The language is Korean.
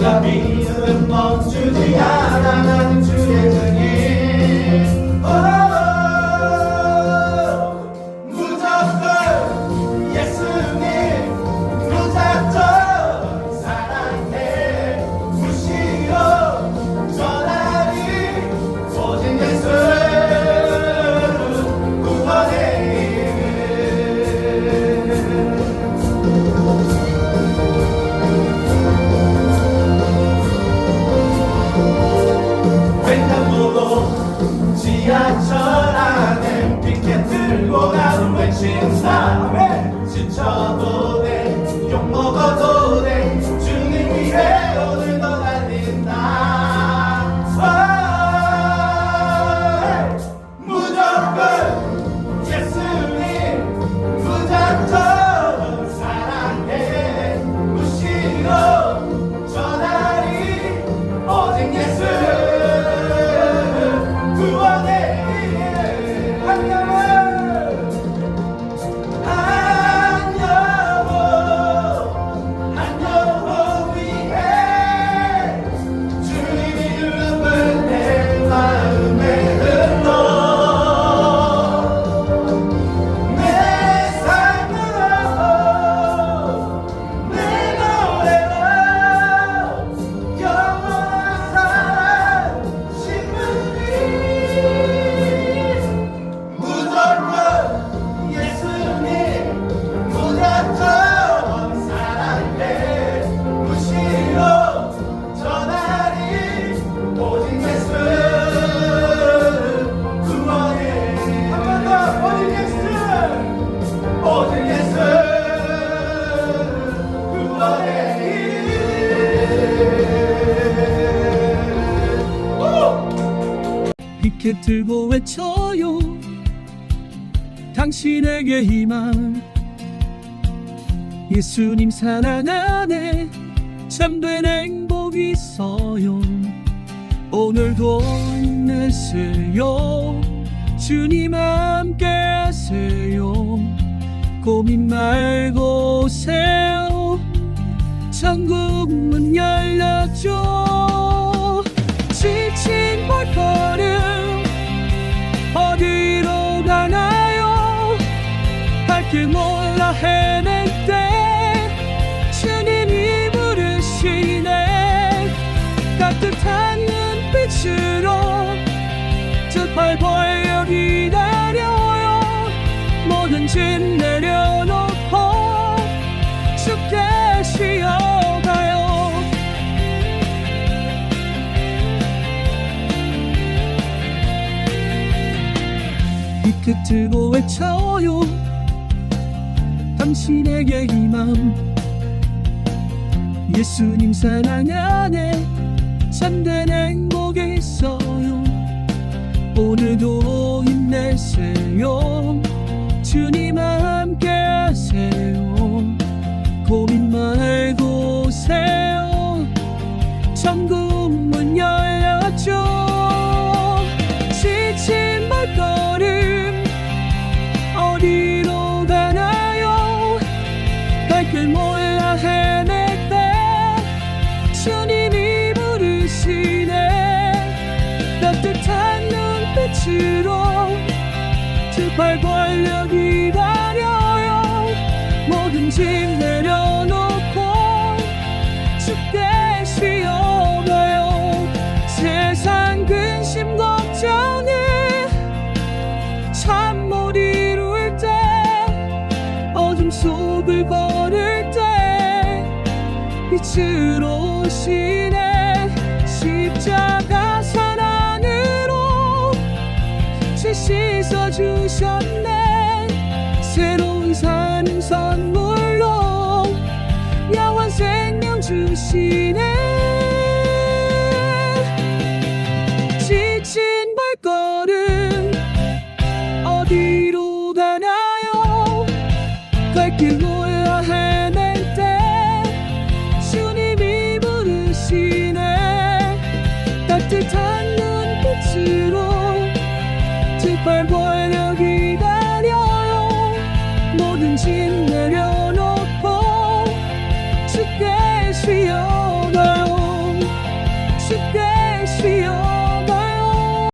caminho. 지 오! 피켓 들고 외쳐요 당신에게 희망 예수님 사랑 안에 참된 행복이 있어요 오늘도 힘내세요 주님 함 모든 짐 내려놓고 죽게 쉬어가요. 이끝 들고 외쳐요. 당신에게 희망 예수님 사랑 안에 참된 행복이 있어요. 오늘도 힘내세요 주님 함께 하세요. 고민 말고 오세요. 천국 문 열렸죠 지친 발걸음 어디로 가나요? 갈길 몰라 헤맬 때 주님이 부르시네. 따뜻한 눈빛으로 두팔 벌려 빛을 오시네 십자가 산죄 씻어 주셨네. 새로운 삶 선물로 영원 생명 주시 깃발 보려 기다려요. 뭐든지 내려